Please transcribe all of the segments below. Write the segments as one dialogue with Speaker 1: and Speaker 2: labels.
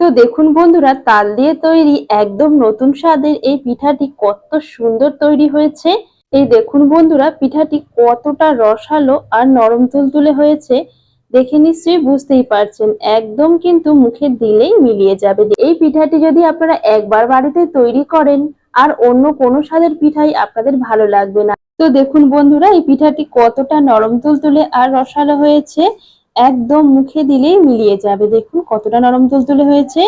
Speaker 1: তো দেখুন বন্ধুরা, তাল দিয়ে তৈরি একদম নতুন স্বাদের এই পিঠাটি কত সুন্দর তৈরি হয়েছে। এই দেখুন বন্ধুরা, পিঠাটি কতটা রসালো আর নরম তুলতুলে হয়েছে। দেখে নিশ্চয়ই বুঝতেই পারছেন, একদম কিন্তু মুখে দিলেই মিলিয়ে যাবে। এই পিঠাটি যদি আপনারা একবার বাড়িতে তৈরি করেন, আর অন্য কোনো স্বাদের পিঠাই আপনাদের ভালো লাগবে না। তো দেখুন বন্ধুরা, এই পিঠাটি কতটা নরম তুলতুলে আর রসালো হয়েছে। একদম মুখে দিলেই মিলিয়ে যাবে। দেখুন কতটা নরম তুলতুলে হয়েছে।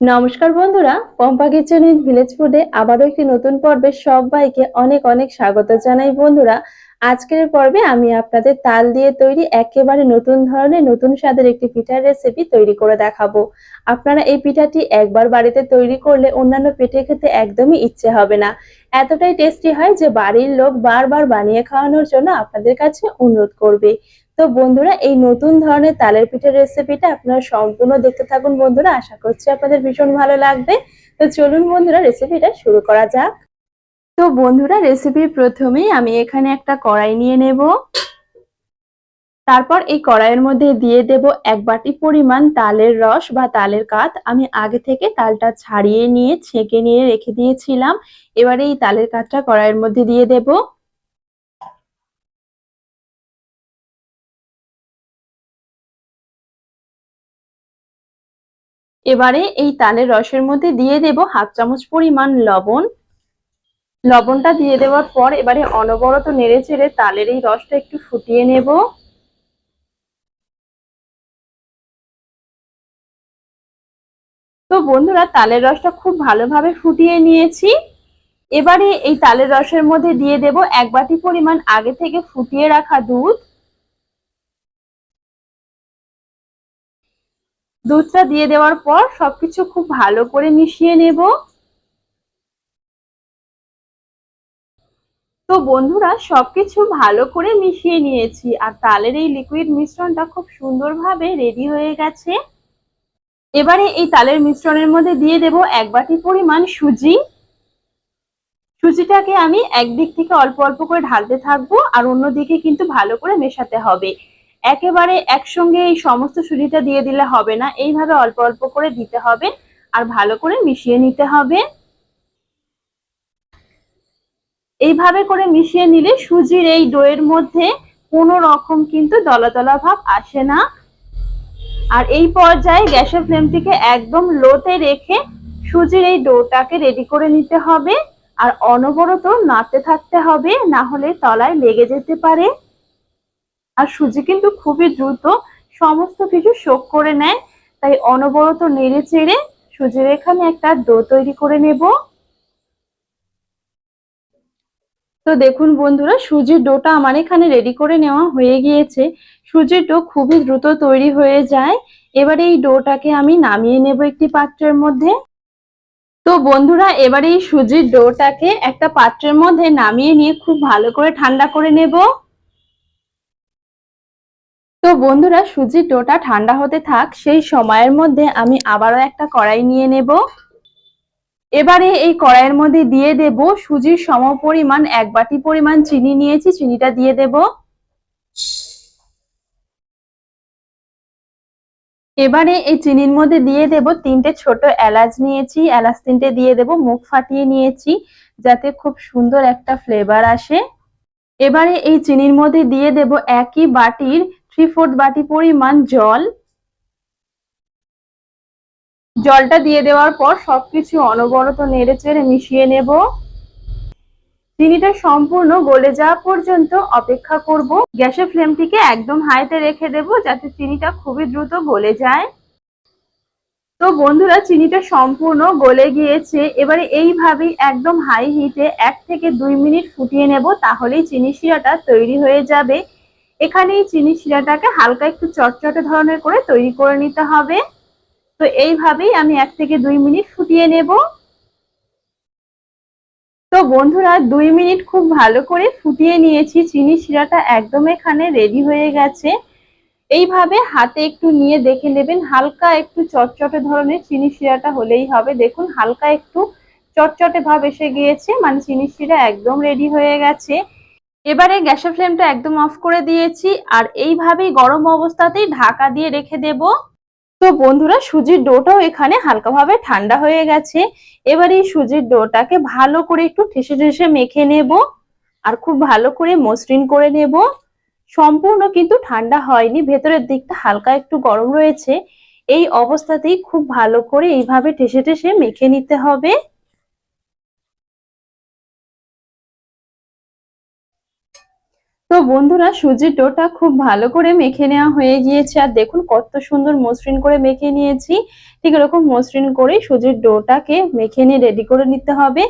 Speaker 1: নমস্কার বন্ধুরা, পম্পা কিচেন ইন ভিলেজ ফুডে আবারও একটি নতুন পর্বে সবাইকে অনেক অনেক স্বাগত জানাই বন্ধুরা। আজকের পর্বে আমি আপনাদের তাল দিয়ে তৈরি একেবারে নতুন ধরনের, নতুন স্বাদের একটি পিঠার রেসিপি তৈরি করে দেখাবো। আপনারা এই পিঠাটি একবার বাড়িতে তৈরি করলে অন্যান্য পিঠে খেতে একদমই ইচ্ছে হবে না। এতটাই টেস্টি হয় যে বাড়ির লোক বারবার বানিয়ে খাওয়ানোর জন্য আপনাদের কাছে অনুরোধ করবে। তো বন্ধুরা, এই নতুন ধরনের তালের পিঠের রেসিপিটা আপনারা সম্পূর্ণ দেখতে থাকুন বন্ধুরা। আশা করছি আপনাদের ভীষণ ভালো লাগবে। তো চলুন বন্ধুরা রেসিপিটা শুরু করা যাক। তো বন্ধুরা রেসিপির প্রথমেই আমি এখানে একটা কড়াই নিয়ে নেব। তারপর এই কড়াইয়ের মধ্যে দিয়ে দেব এক বাটি পরিমাণ তালের রস বা তালের কাত আমি আগে থেকে তালটা ছাড়িয়ে নিয়ে, ছেঁকে নিয়ে রেখে দিয়েছিলাম। এবারে এই তালের কাতটা কড়াইয়ের মধ্যে দিয়ে দেবো। এবারে এই তালের রসের মধ্যে দিয়ে দেব হাফ চামচ পরিমাণ লবণ। লবণটা দিয়ে দেওয়ার পর এবারে অনবরত নেড়ে চেড়ে তালের এই রসটা একটু ফুটিয়ে নেব। তো বন্ধুরা, তালের রসটা খুব ভালোভাবে ফুটিয়ে নিয়েছি। এবারে এই তালের রসের মধ্যে দিয়ে দেব এক বাটি পরিমাণ আগে থেকে ফুটিয়ে রাখা দুধ। দুধটা দিয়ে দেওয়ার পর সবকিছু খুব ভালো করে মিশিয়ে নেব। তো বন্ধুরা, সবকিছু ভালো করে মিশিয়ে নিয়েছি আর তালের এই লিকুইড মিশ্রণটা খুব সুন্দরভাবে রেডি হয়ে গেছে। এবারে এই তালের মিশ্রণের মধ্যে দিয়ে দেব এক বাটি পরিমাণ সুজি। সুজিটাকে আমি একদিক থেকে অল্প অল্প করে ঢালতে থাকব আর অন্য দিকে কিন্তু ভালো করে মেশাতে হবে। একেবারে একসঙ্গে এই সমস্ত সুজিটা দিয়ে দিলে হবে না। এইভাবে অল্প অল্প করে দিতে হবে আর ভালো করে মিশিয়ে নিতে হবে। এইভাবে করে মিশিয়ে নিলে সুজির এই ডোয়ের মধ্যে কোনো রকম কিন্তু দলা দলা ভাব আসে না। আর এই পর্যায়ে গ্যাসের ফ্লেমটিকে একদম লোতে রেখে সুজির এই ডোটাকে রেডি করে নিতে হবে। আর অনবরত নাড়তে থাকতে হবে, না হলে তলায় লেগে যেতে পারে। আর সুজি কিন্তু খুবই দ্রুত সমস্ত কিছু শোক করে নেয়। তাই অনবরত নেড়ে চেড়ে সুজির এখানে একটা ডো তৈরি করে নেব। তো দেখুন বন্ধুরা, সুজির ডোটা আমার এখানে রেডি করে নেওয়া হয়ে গিয়েছে। সুজির ডো খুবই দ্রুত তৈরি হয়ে যায়। এবারে এই ডোটাকে আমি নামিয়ে নেব একটি পাত্রের মধ্যে। তো বন্ধুরা, এবারে এই সুজির ডোটাকে একটা পাত্রের মধ্যে নামিয়ে নিয়ে খুব ভালো করে ঠান্ডা করে নেব। তো বন্ধুরা সুজির ডোটা ঠান্ডা হতে থাক, সেই সময়ের মধ্যে আমি আবারও একটা কড়াই নিয়ে নেব। এবারে এই কড়াইয়ের মধ্যে দিয়ে দেব সুজির সম পরিমাণ এক বাটি পরিমাণ চিনি নিয়েছি, চিনিটা দিয়ে দেব। এবারে এই চিনির মধ্যে দিয়ে দেব তিনটে ছোট এলাচ নিয়েছি, এলাচ তিনটে দিয়ে দেব, মুখ ফাটিয়ে নিয়েছি, যাতে খুব সুন্দর একটা ফ্লেভার আসে। এবারে এই চিনির মধ্যে দিয়ে দেব একই বাটির থ্রি ফোর্থ বাটি পরিমাণ জল। জলটা দিয়ে দেওয়ার পর সবকিছু অনবরত নেড়ে চেড়ে মিশিয়ে নেব। চিনিটা সম্পূর্ণ গলে যাওয়া পর্যন্ত অপেক্ষা করব। গ্যাসের ফ্লেমটিকে একদম হাইতে রেখে দেব যাতে চিনিটা খুবই দ্রুত গলে যায়। তো বন্ধুরা, চিনিটা সম্পূর্ণ গলে গিয়েছে। এবারে এইভাবেই একদম হাই হিটে এক থেকে দুই মিনিট ফুটিয়ে নেব, তাহলেই চিনি শিরাটা তৈরি হয়ে যাবে। এখানে এই চিনি শিরাটাকে হালকা একটু চটচটে ধরনের করে তৈরি করে নিতে হবে। তো এইভাবেই আমি এক থেকে দুই মিনিট ফুটিয়ে নেব। তো বন্ধুরা, দুই মিনিট খুব ভালো করে ফুটিয়ে নিয়েছি। চিনি শিরাটা একদম এখানে রেডি হয়ে গেছে। এইভাবে হাতে একটু নিয়ে দেখে নেবেন, হালকা একটু চটচটে ধরনের চিনি শিরাটা হলেই হবে। দেখুন, হালকা একটু চটচটে ভাব এসে গিয়েছে। মানে চিনি শিরা একদম রেডি হয়ে গেছে। এবারে গ্যাসের ফ্লেমটা একদম অফ করে দিয়েছি আর এইভাবেই গরম অবস্থাতেই ঢাকা দিয়ে রেখে দেব। তো বন্ধুরা, সুজির ডোটাও এখানে হালকাভাবে ঠান্ডা হয়ে গেছে। এবারে এই সুজির ডোটাকে ভালো করে একটু ঠেসে ঠেসে মেখে নেব আর খুব ভালো করে মসৃণ করে নেব। সম্পূর্ণ কিন্তু ঠান্ডা হয়নি, ভেতরের দিকটা হালকা একটু গরম রয়েছে। এই অবস্থাতেই খুব ভালো করে এইভাবে ঠেসে ঠেসে মেখে নিতে হবে। তো বন্ধুরা সুজির ডোটা খুব ভালো করে মেখে নেওয়া হয়ে গিয়েছে। আর দেখুন কত সুন্দর মসৃণ করে মেখে নিয়েছি। ঠিক এরকম মসৃণ করে সুজির ডোটাকে মেখে নিয়ে রেডি করে নিতে হবে।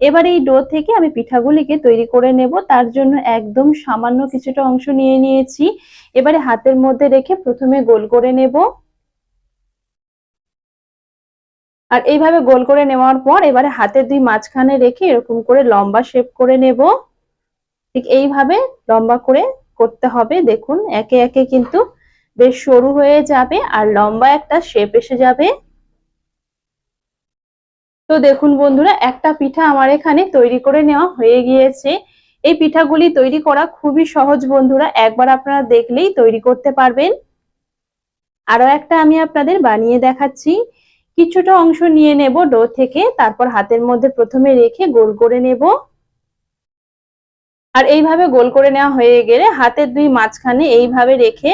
Speaker 1: এবার এই ডো থেকে আমি পিঠাগুলিকে তৈরি করে নেব। তার জন্য একদম সামান্য কিছুটা অংশ নিয়ে নিয়েছি। এবারে হাতের মধ্যে রেখে প্রথমে গোল করে নেব। আর এইভাবে গোল করে নেওয়ার পর এবারে হাতের দুই মাঝখানে রেখে এরকম করে লম্বা শেপ করে নেব। ঠিক এইভাবে লম্বা করে করতে হবে। দেখুন, একে একে কিন্তু বেশ সরু হয়ে যাবে আর লম্বা একটা শেপ এসে যাবে। তো দেখুন বন্ধুরা, একটা পিঠা আমার এখানে তৈরি করে নেওয়া হয়ে গিয়েছে। এই পিঠাগুলি তৈরি করা খুবই সহজ বন্ধুরা, একবার আপনারা দেখলেই তৈরি করতে পারবেন। আরও একটা আমি আপনাদের বানিয়ে দেখাচ্ছি। কিছুটা অংশ নিয়ে নেব ডো থেকে, তারপর হাতের মধ্যে প্রথমে রেখে গোল করে নেব। আর এইভাবে গোল করে নেওয়া হয়ে গেলে হাতের দুই মাঝখানে এইভাবে রেখে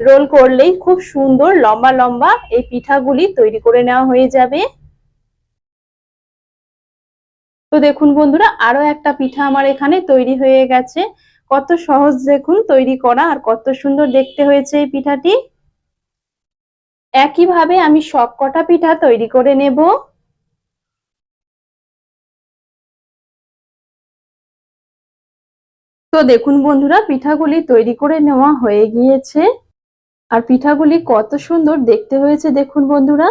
Speaker 1: রোল করলেই খুব সুন্দর লম্বা লম্বা এই পিঠাগুলি তৈরি করে নেওয়া হয়ে যাবে। তো দেখুন বন্ধুরা আরও একটা পিঠা আমার এখানে তৈরি হয়ে গেছে। কত সহজ দেখুন তৈরি করা আর কত সুন্দর দেখতে হয়েছে এই পিঠাটি। একইভাবে আমি সব কটা পিঠা তৈরি করে নেব। তো দেখুন বন্ধুরা, পিঠাগুলি তৈরি করে নেওয়া হয়ে গিয়েছে। আর পিঠাগুলি কত সুন্দর দেখতে হয়েছে দেখুন বন্ধুরা।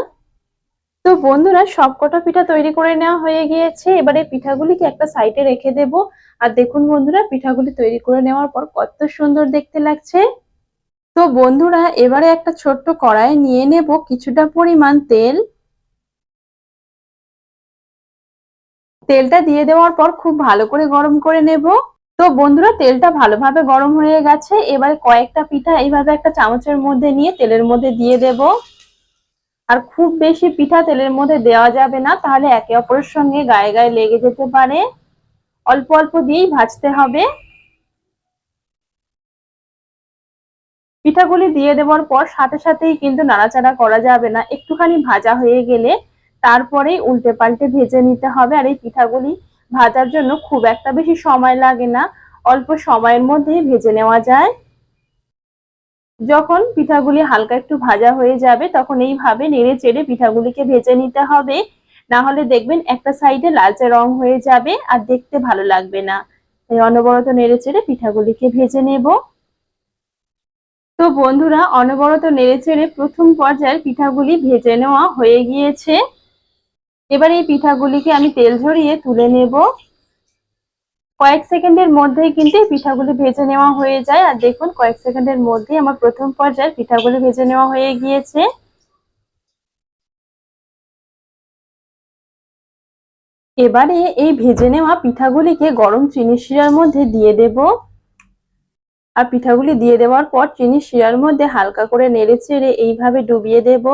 Speaker 1: তো বন্ধুরা, সবকটা পিঠা তৈরি করে নেওয়া হয়ে গিয়েছে। এবারে পিঠাগুলিকে একটা সাইডে রেখে দেব। আর দেখুন বন্ধুরা, পিঠাগুলি তৈরি করে নেওয়ার পর কত সুন্দর দেখতে লাগছে। তো বন্ধুরা, এবারে একটা ছোট্ট কড়াই নিয়ে নেব কিছুটা পরিমাণ তেল। তেলটা দিয়ে দেওয়ার পর খুব ভালো করে গরম করে নেব। তো বন্ধুরা, তেলটা ভালোভাবে গরম হয়ে গেছে। এবার কয়েকটা পিঠা এইভাবে একটা চামচের মধ্যে নিয়ে তেলের মধ্যে দিয়ে দেব। আর খুব বেশি পিঠা তেলের মধ্যে দেওয়া যাবে না, তাহলে একে অপরের সঙ্গে গায়ে গায়ে লেগে যেতে পারে। অল্প অল্প দিয়েই ভাজতে হবে। পিঠাগুলি দিয়ে দেওয়ার পর সাথে সাথেই কিন্তু নাড়াচাড়া করা যাবে না। একটুখানি ভাজা হয়ে গেলে তারপরেই উল্টে পাল্টে ভেজে নিতে হবে। আর এই পিঠাগুলি ভাজার জন্য খুব একটা বেশি সময় লাগে না। অল্প সময়ের মধ্যেই ভেজে নেওয়া যায়। যখন পিঠাগুলি হালকা একটু ভাজা হয়ে যাবে, তখন এইভাবে নেড়ে চেড়ে পিঠাগুলিকে ভেজে নিতে হবে। না হলে দেখবেন একটা সাইডে লালচে রং হয়ে যাবে আর দেখতে ভালো লাগবে না। তাই অনবরত নেড়ে চেড়ে পিঠাগুলিকে ভেজে নেব। তো বন্ধুরা, অনবরত নেড়ে চেড়ে প্রথম পর্যায়ের পিঠাগুলি ভেজে নেওয়া হয়ে গিয়েছে। এবার এই পিঠাগুলিকে আমি তেল ঝরিয়ে তুলে নেব। কয়েক সেকেন্ডের মধ্যেই কিন্তু পিঠাগুলি ভেজে নেওয়া হয়ে যায়। আর দেখুন, কয়েক সেকেন্ডের মধ্যেই আমার প্রথম পর্যায়ে পিঠাগুলি ভেজে নেওয়া হয়ে গিয়েছে। এবারে এই ভেজে নেওয়া পিঠাগুলিকে গরম চিনি শিরার মধ্যে দিয়ে দেব। আর পিঠাগুলি দিয়ে দেওয়ার পর চিনি শিরার মধ্যে হালকা করে নেড়ে চেড়ে এইভাবে ডুবিয়ে দেব।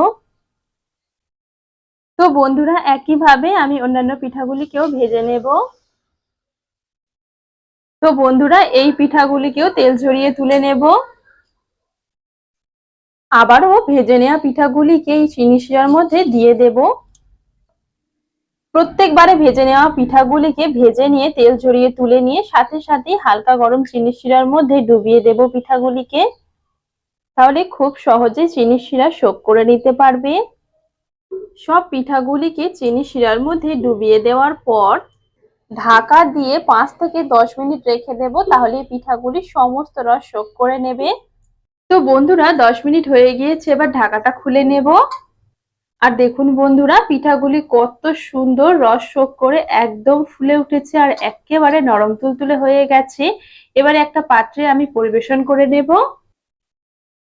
Speaker 1: তো বন্ধুরা, একইভাবে আমি অন্যান্য পিঠাগুলিকেও ভেজে নেব। তো বন্ধুরা, এই পিঠাগুলিকেও তেল ঝরিয়ে তুলে নেব। আবারও ভেজে নেওয়া পিঠাগুলিকে এই চিনি শিরার মধ্যে দিয়ে দেব। প্রত্যেকবারে ভেজে নেওয়া পিঠাগুলিকে ভেজে নিয়ে তেল ঝরিয়ে তুলে নিয়ে সাথে সাথে হালকা গরম চিনি শিরার মধ্যে ডুবিয়ে দেব পিঠাগুলিকে। তাহলে খুব সহজে চিনি শিরা শোক করে নিতে পারবে। সব পিঠাগুলিকে চিনি শিরার মধ্যে ডুবিয়ে দেওয়ার পর ঢাকা দিয়ে পাঁচ থেকে দশ মিনিট রেখে দেব, তাহলে পিঠাগুলি সমস্ত রস শোক করে নেবে। তো বন্ধুরা, দশ মিনিট হয়ে গিয়েছে, এবার ঢাকাটা খুলে নেব। আর দেখুন বন্ধুরা, পিঠাগুলি কত সুন্দর রস শোক করে একদম ফুলে উঠেছে আর একেবারে নরম তুলতুলে হয়ে গেছে। এবারে একটা পাত্রে আমি পরিবেশন করে নেব।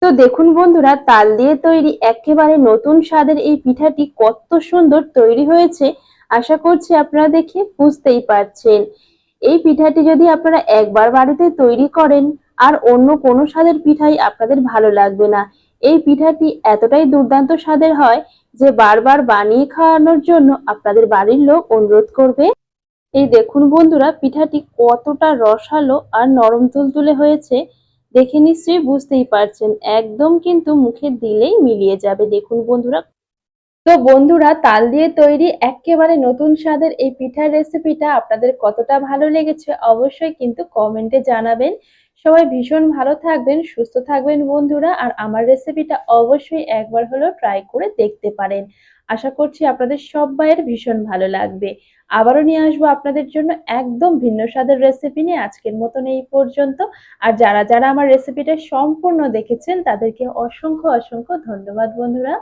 Speaker 1: তো দেখুন বন্ধুরা, তাল দিয়ে তৈরি একেবারে নতুন স্বাদের এই পিঠাটি কত সুন্দর তৈরি হয়েছে। আশা করছি আপনারা দেখে বুঝতেই পারছেন। এই পিঠাটি যদি আপনারা একবার বাড়িতে তৈরি করেন, আর অন্য কোনো স্বাদের পিঠাই আপনাদের ভালো লাগবে না। এই পিঠাটি এতটাই দুর্দান্ত স্বাদের হয় যে বারবার বানিয়ে খাওয়ানোর জন্য আপনাদের বাড়ির লোক অনুরোধ করবে। এই দেখুন বন্ধুরা, পিঠাটি কতটা রসালো আর নরম তুলতুলে হয়েছে। দেখে নিশ্চয়ই বুঝতেই পারছেন, একদম কিন্তু মুখে দিলেই মিলিয়ে যাবে। দেখুন বন্ধুরা। তো বন্ধুরা, তাল দিয়ে তৈরি একেবারে নতুন স্বাদের এই পিঠার রেসিপিটা আপনাদের কতটা ভালো লেগেছে অবশ্যই কিন্তু কমেন্টে জানাবেন। সবাই ভীষণ ভালো থাকবেন, সুস্থ থাকবেন বন্ধুরা, আর আমার রেসিপিটা অবশ্যই একবার হলেও ট্রাই করে দেখতে পারেন। আশা করছি আপনাদের সবাইয়ের ভীষণ ভালো লাগবে। আবারও নিয়ে আসব আপনাদের জন্য একদম ভিন্ন স্বাদের রেসিপি নিয়ে আজকের মতন এই পর্যন্ত। আর যারা যারা আমার রেসিপিটা সম্পূর্ণ দেখেছেন, তাদেরকে অসংখ্য অসংখ্য ধন্যবাদ বন্ধুরা।